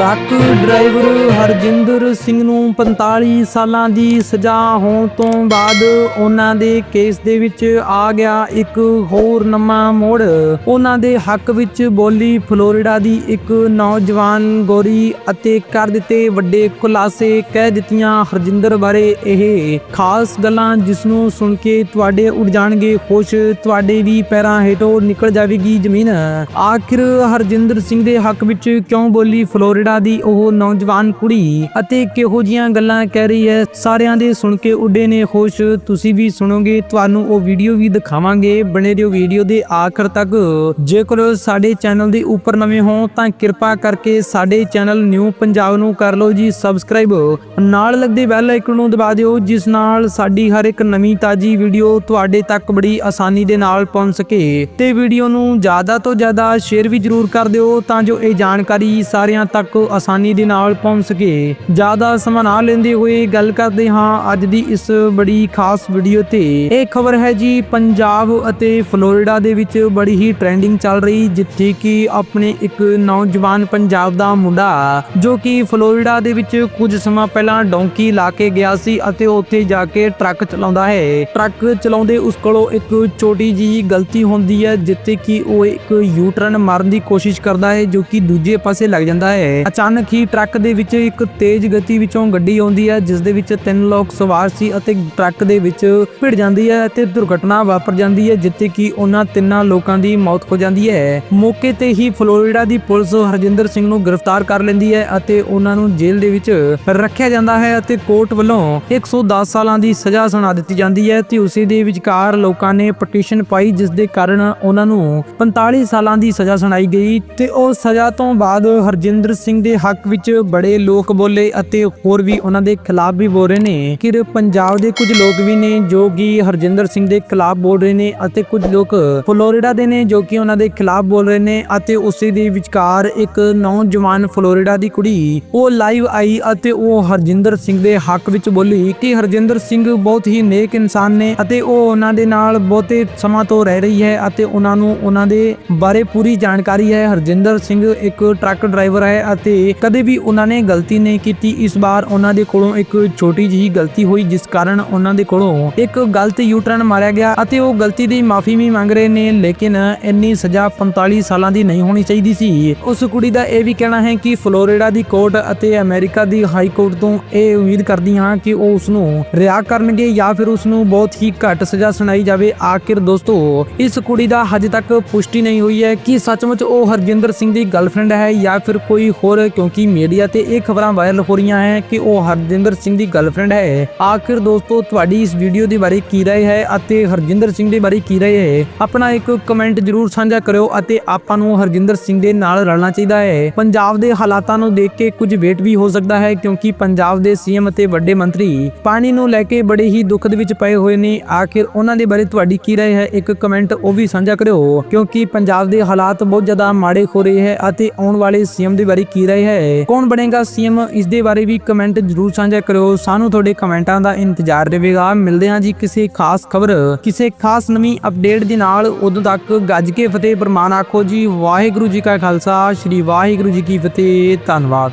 Truck driver Harjinder Singh ਨੂੰ 45 ਸਾਲਾਂ ਦੀ ਸਜ਼ਾ ਹੋਣ ਤੋਂ ਬਾਅਦ ਉਹਨਾਂ ਦੇ ਕੇਸ ਦੇ ਵਿੱਚ ਆ ਗਿਆ ਇੱਕ ਹੋਰ ਨਵਾਂ ਮੋੜ। ਉਹਨਾਂ ਦੇ ਹੱਕ ਵਿੱਚ ਬੋਲੀ ਫਲੋਰੀਡਾ ਦੀ ਇੱਕ ਨੌਜਵਾਨ ਗੋਰੀ ਅਤੇ ਕਰ ਦਿੱਤੇ ਵੱਡੇ ਖੁਲਾਸੇ ਕਹਿ ਦਿੱਤੀਆਂ ਹਰਜਿੰਦਰ ਬਾਰੇ ਇਹ ਖਾਸ ਗੱਲਾਂ ਜਿਸ ਨੂੰ ਸੁਣ ਕੇ ਤੁਹਾਡੇ ਉੱਡ ਜਾਣਗੇ ਖੁਸ਼। ਤੁਹਾਡੇ ਵੀ ਪੈਰਾਂ ਹੇਠੋਂ ਨਿਕਲ ਜਾਵੇਗੀ ਜ਼ਮੀਨ। ਆਖਿਰ ਹਰਜਿੰਦਰ ਸਿੰਘ ਦੇ ਹੱਕ ਵਿੱਚ ਕਿਉਂ ਬੋਲੀ ਫਲੋਰੀਡਾ ਦੀ ਉਹ ਨੌਜਵਾਨ ਕੁੜੀ ਅਤੇ ਕਿਹੋ ਜੀਆਂ ਗੱਲਾਂ ਕਹਿ ਰਹੀ ਹੈ, ਸਾਰਿਆਂ ਦੇ ਸੁਣ ਕੇ ਉੱਡੇ ਨੇ ਖੁਸ਼। ਤੁਸੀਂ ਵੀ ਸੁਣੋਗੇ, ਤੁਹਾਨੂੰ ਉਹ ਵੀਡੀਓ ਵੀ ਦਿਖਾਵਾਂਗੇ। ਬਣੇ ਰਹੋ ਵੀਡੀਓ ਦੇ ਆਖਰ ਤੱਕ। ਜੇਕਰ ਸਾਡੇ ਚੈਨਲ ਦੇ ਉੱਪਰ ਨਵੇਂ ਹੋ, ਤਾਂ ਕਿਰਪਾ ਕਰਕੇ ਸਾਡੇ ਚੈਨਲ ਨਿਊ ਪੰਜਾਬ ਨੂੰ ਕਰ ਲਓ ਜੀ, ਸਬਸਕ੍ਰਾਈਬ। ਨਾਲ ਲੱਗਦੇ ਬੈਲ ਆਈਕਨ ਨੂੰ ਦਬਾ ਦਿਓ, ਜਿਸ ਨਾਲ ਸਾਡੀ ਹਰ ਇੱਕ ਨਵੀਂ ਤਾਜੀ ਵੀਡੀਓ ਤੁਹਾਡੇ ਤੱਕ ਬੜੀ ਆਸਾਨੀ ਦੇ ਨਾਲ ਪਹੁੰਚ ਸਕੇ। ਤੇ ਵੀਡੀਓ ਨੂੰ ਜ਼ਿਆਦਾ ਤੋਂ ਜ਼ਿਆਦਾ ਸ਼ੇਅਰ ਵੀ ਜਰੂਰ ਕਰ ਦਿਓ, ਤਾਂ ਜੋ ਇਹ ਜਾਣਕਾਰੀ ਸਾਰਿਆਂ ਤੱਕ ਆਸਾਨੀ ਦੇ ਨਾਲ ਪਹੁੰਚ ਸਕੇ। ਜ਼ਿਆਦਾ ਸਮਾਂ ਨਾ ਲੈਂਦੇ ਹੋਏ ਗੱਲ ਕਰਦੇ ਹਾਂ ਅੱਜ ਦੀ ਇਸ ਬੜੀ ਖਾਸ ਵੀਡੀਓ ਤੇ। ਇਹ ਖਬਰ ਹੈ ਜੀ, ਪੰਜਾਬ ਅਤੇ ਫਲੋਰੀਡਾ ਦੇ ਵਿੱਚ ਬੜੀ ਹੀ ਟ੍ਰੈਂਡਿੰਗ ਚੱਲ ਰਹੀ, ਜਿੱਥੇ ਕਿ ਆਪਣੇ ਇੱਕ ਨੌਜਵਾਨ ਪੰਜਾਬ ਦਾ ਮੁੰਡਾ, ਜੋ ਕਿ ਫਲੋਰੀਡਾ ਦੇ ਵਿੱਚ ਕੁਝ ਸਮਾਂ ਪਹਿਲਾਂ ਡੌਂਕੀ ਲਾ ਕੇ ਗਿਆ ਸੀ ਅਤੇ ਉੱਥੇ ਜਾ ਕੇ ਟਰੱਕ ਚਲਾਉਂਦਾ ਹੈ। ਟਰੱਕ ਚਲਾਉਂਦੇ ਉਸ ਕੋਲੋਂ ਇੱਕ ਛੋਟੀ ਜਿਹੀ ਗਲਤੀ ਹੁੰਦੀ ਹੈ, ਜਿੱਥੇ ਕਿ ਉਹ ਇੱਕ ਯੂ ਟਰਨ ਮਾਰਨ ਦੀ ਕੋਸ਼ਿਸ਼ ਕਰਦਾ ਹੈ, ਜੋ ਕਿ ਦੂਜੇ ਪਾਸੇ ਲੱਗ ਜਾਂਦਾ ਹੈ। ਅਚਾਨਕ ਹੀ ਟਰੱਕ ਦੇ ਵਿੱਚ ਇੱਕ ਤੇਜ਼ ਗਤੀ ਵਿੱਚੋਂ ਗੱਡੀ ਆਉਂਦੀ ਹੈ, ਜਿਸ ਦੇ ਵਿੱਚ ਤਿੰਨ ਲੋਕ ਸਵਾਰ ਸੀ ਅਤੇ ਟਰੱਕ ਦੇ ਵਿੱਚ ਭਿੜ ਜਾਂਦੀ ਹੈ ਅਤੇ ਦੁਰਘਟਨਾ ਵਾਪਰ ਜਾਂਦੀ ਹੈ, ਜਿੱਥੇ ਕਿ ਉਹਨਾਂ ਤਿੰਨਾਂ ਲੋਕਾਂ ਦੀ ਮੌਤ ਹੋ ਜਾਂਦੀ ਹੈ। ਮੌਕੇ ਤੇ ਹੀ ਫਲੋਰੀਡਾ ਦੀ ਪੁਲਿਸ ਹਰਜਿੰਦਰ ਸਿੰਘ ਨੂੰ ਗ੍ਰਿਫਤਾਰ ਕਰ ਲੈਂਦੀ ਹੈ ਅਤੇ ਉਹਨਾਂ ਨੂੰ ਜੇਲ੍ਹ ਦੇ ਵਿੱਚ ਰੱਖਿਆ ਜਾਂਦਾ ਹੈ ਅਤੇ ਕੋਰਟ ਵੱਲੋਂ 110 ਸਾਲਾਂ ਦੀ ਸਜ਼ਾ ਸੁਣਾ ਦਿੱਤੀ ਜਾਂਦੀ ਹੈ। ਤੇ ਉਸੇ ਦੇ ਵਿਚਕਾਰ ਲੋਕਾਂ ਨੇ ਪਟੀਸ਼ਨ ਪਾਈ, ਜਿਸ ਦੇ ਕਾਰਨ ਉਹਨਾਂ ਨੂੰ 45 ਸਾਲਾਂ ਦੀ ਸਜ਼ਾ ਸੁਣਾਈ ਗਈ ਤੇ ਉਹ ਸਜ਼ਾ ਤੋਂ ਬਾਅਦ ਹਰਜਿੰਦਰ ਸਿੰਘ ਦੇ ਹੱਕ ਵਿੱਚ ਬੜੇ ਲੋਕ ਬੋਲੇ ਅਤੇ ਹੋਰ ਵੀ ਉਹਨਾਂ ਦੇ ਖਿਲਾਫ ਵੀ ਬੋਲ ਰਹੇ ਨੇ। ਕਿ ਪੰਜਾਬ ਦੇ ਕੁਝ ਲੋਕ ਵੀ ਨੇ ਜੋ ਕਿ ਹਰਜਿੰਦਰ ਸਿੰਘ ਦੇ ਖਿਲਾਫ ਬੋਲ ਰਹੇ ਨੇ ਅਤੇ ਕੁਝ ਲੋਕ ਫਲੋਰੀਡਾ ਦੇ ਨੇ ਜੋ ਕਿ ਉਹਨਾਂ ਦੇ ਖਿਲਾਫ ਬੋਲ ਰਹੇ ਨੇ ਅਤੇ ਉਸੇ ਦੇ ਵਿਚਕਾਰ ਇੱਕ ਨੌਜਵਾਨ ਫਲੋਰੀਡਾ ਦੀ ਕੁੜੀ, ਉਹ ਲਾਈਵ ਆਈ ਅਤੇ ਉਹ ਹਰਜਿੰਦਰ ਸਿੰਘ ਦੇ ਹੱਕ ਵਿੱਚ ਬੋਲੀ ਕਿ ਹਰਜਿੰਦਰ ਸਿੰਘ ਬਹੁਤ ਹੀ ਨੇਕ ਇਨਸਾਨ ਨੇ ਅਤੇ ਉਹ ਉਹਨਾਂ ਦੇ ਨਾਲ ਬਹੁਤੇ ਸਮਾਂ ਤੋਂ ਰਹਿ ਰਹੀ ਹੈ ਅਤੇ ਉਹਨਾਂ ਨੂੰ ਉਹਨਾਂ ਦੇ ਬਾਰੇ ਪੂਰੀ ਜਾਣਕਾਰੀ ਹੈ। ਹਰਜਿੰਦਰ ਸਿੰਘ ਇੱਕ ਟਰੱਕ ਡਰਾਈਵਰ ਹੈ ਅਤੇ ਕਦੇ ਵੀ ਉਹਨਾਂ ਨੇ ਗਲਤੀ ਨਹੀਂ ਕੀਤੀ। ਇਸ ਵਾਰ ਉਹਨਾਂ ਦੇ ਕੋਲੋਂ ਇੱਕ ਛੋਟੀ ਜਿਹੀ ਗਲਤੀ ਹੋਈ, ਜਿਸ ਕਾਰਨ ਉਹਨਾਂ ਦੇ ਕੋਲੋਂ ਇੱਕ ਗਲਤ ਯੂ ਟਰਨ ਮਾਰਿਆ ਗਿਆ ਅਤੇ ਉਹ ਗਲਤੀ ਦੀ ਮਾਫੀ ਵੀ ਮੰਗ ਰਹੇ ਨੇ, ਲੇਕਿਨ ਇੰਨੀ ਸਜ਼ਾ 45 ਸਾਲਾਂ ਦੀ ਨਹੀਂ ਹੋਣੀ ਚਾਹੀਦੀ ਸੀ। ਉਸ ਕੁੜੀ ਦਾ ਇਹ ਵੀ ਕਹਿਣਾ ਹੈ ਕਿ ਫਲੋਰੀਡਾ ਦੀ ਕੋਰਟ ਅਤੇ ਅਮਰੀਕਾ ਦੀ ਹਾਈ ਕੋਰਟ ਤੋਂ ਇਹ ਉਮੀਦ ਕਰਦੀ ਹਾਂ ਕਿ ਉਹ ਉਸ ਨੂੰ ਰਿਹਾ ਕਰਨਗੇ ਜਾਂ ਫਿਰ ਉਸ ਨੂੰ ਬਹੁਤ ਹੀ ਘੱਟ ਸਜ਼ਾ ਸੁਣਾਈ ਜਾਵੇ। ਆਖਿਰ ਦੋਸਤੋ, ਇਸ ਕੁੜੀ ਦਾ ਹਜੇ ਤੱਕ ਪੁਸ਼ਟੀ ਨਹੀਂ ਹੋਈ ਹੈ ਕਿ ਸੱਚਮੁੱਚ ਉਹ ਹਰਜਿੰਦਰ ਸਿੰਘ ਦੀ ਗਰਲਫ੍ਰੈਂਡ ਹੈ ਜਾਂ ਫਿਰ ਕੋਈ ਹੋਰ ਕਿਉਂਕਿ ਮੀਡੀਆ ਤੇ ਇਹ ਖਬਰਾਂ ਵਾਇਰਲ ਹੋ ਰਹੀਆਂ ਹੈ ਕਿ ਉਹ ਹਰਜਿੰਦਰ ਸਿੰਘ ਦੀ ਗਰਲਫ੍ਰੈਂਡ ਹੈ। ਆਖਿਰ ਦੋਸਤੋ, ਤੁਹਾਡੀ ਇਸ ਵੀਡੀਓ ਦੇ ਬਾਰੇ ਕੀ ਰਾਏ ਹੈ ਅਤੇ ਹਰਜਿੰਦਰ ਸਿੰਘ ਦੇ ਬਾਰੇ ਕੀ ਰਾਏ ਹੈ? ਆਪਣਾ ਇੱਕ ਕਮੈਂਟ ਜਰੂਰ ਸਾਂਝਾ ਕਰਿਓ ਅਤੇ ਆਪਾਂ ਨੂੰ ਹਰਜਿੰਦਰ ਸਿੰਘ ਦੇ ਨਾਲ ਰਲਣਾ ਚਾਹੀਦਾ ਹੈ। ਪੰਜਾਬ ਦੇ ਹਾਲਾਤਾਂ ਨੂੰ ਦੇਖ ਕੇ ਕੁਝ ਵੇਟ ਵੀ ਹੋ ਸਕਦਾ ਹੈ ਕਿਉਂਕਿ ਪੰਜਾਬ ਦੇ ਸੀਐਮ ਅਤੇ ਵੱਡੇ ਮੰਤਰੀ ਪਾਣੀ ਨੂੰ ਲੈ ਕੇ ਬੜੇ ਹੀ ਦੁੱਖ ਦੇ ਵਿੱਚ ਪਏ ਹੋਏ ਨੇ। ਆਖਿਰ ਉਹਨਾਂ ਦੇ ਬਾਰੇ ਤੁਹਾਡੀ ਕੀ ਰਾਏ ਹੈ? ਇੱਕ ਕਮੈਂਟ ਉਹ ਵੀ ਸਾਂਝਾ ਕਰਿਓ ਕਿਉਂਕਿ ਪੰਜਾਬ ਦੇ ਹਾਲਾਤ ਬਹੁਤ ਜ਼ਿਆਦਾ ਮਾੜੇ ਹੋ ਰਹੇ ਹੈ ਅਤੇ ਆਉਣ ਵਾਲੇ ਸੀਐਮ ਦੇ ਬਾਰੇ ਕੀ ਰਹੇ ਹੈ? ਕੌਣ ਬਣੇਗਾ ਸੀਐਮ? ਇਸ ਦੇ ਬਾਰੇ ਵੀ ਕਮੈਂਟ ਜਰੂਰ ਸਾਂਝਾ ਕਰਿਓ। ਸਾਨੂੰ ਤੁਹਾਡੇ ਕਮੈਂਟਾਂ ਦਾ ਇੰਤਜ਼ਾਰ ਰਹੇਗਾ। ਮਿਲਦੇ ਹਾਂ ਜੀ ਕਿਸੇ ਖਾਸ ਖਬਰ। ਕਿਸੇ ਖਾਸ ਨਵੀਂ ਅਪਡੇਟ ਦੇ ਨਾਲ ਉਦੋਂ ਤੱਕ ਗੱਜ ਕੇ ਫਤਿਹ। ਪ੍ਰਮਾਨ ਆਖੋ ਜੀ। ਵਾਹਿਗੁਰੂ ਜੀ ਕਾ ਖਾਲਸਾ। ਸ੍ਰੀ ਵਾਹਿਗੁਰੂ ਜੀ ਕੀ ਫਤਿਹ। ਧੰਨਵਾਦ।